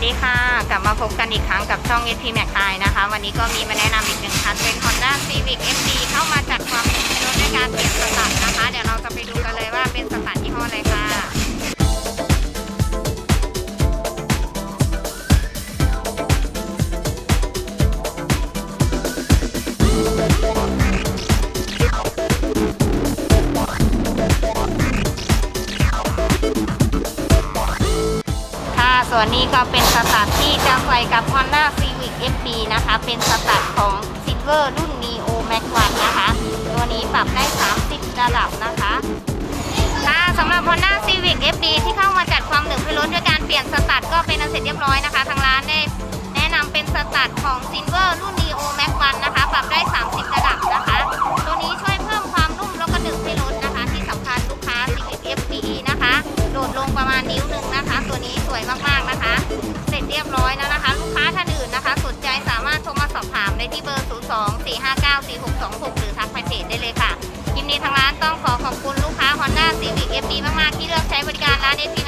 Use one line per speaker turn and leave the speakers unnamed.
สดีค่ะ กลับมาพบกันอีกครั้งกับช่อง SP Mac ไนะคะ วันนี้ก็มีมาแนะนำอีกหนึ่งค่ะ ส่วนนี้ก็เป็นสตัดที่จะใส่กับ Honda Civic FD นะคะ เป็นสตัดของ Silver รุ่น Neo Max 1นะคะ ตัวนี้ปรับได้ 30 ระดับนะคะค่ะสำหรับ Honda Civic FD ที่เข้ามาจัดความหนึ่งให้รถด้วยการเปลี่ยนสตัดก็เป็นอันเสร็จเรียบร้อยนะคะ ทางร้านได้แนะนำเป็นสตัดของ Silver รุ่น Neo Max 1นะคะ ปรับได้ 30 ระดับนะคะ ตัวนี้ช่วยเพิ่มความนุ่มแล้วก็ดึงให้รถนะคะ ที่สำคัญลูกค้า Civic FD นะคะ โดดลงประมาณนิ้วหนึ่งนะคะ ตัวนี้สวยมากๆ 02-459-4626 หรือทักไปเพจได้เลยค่ะคลิปนี้ทางร้านต้องขอขอบคุณลูกค้า Honda Civic FD มาก ๆ ที่เลือกใช้บริการร้าน FD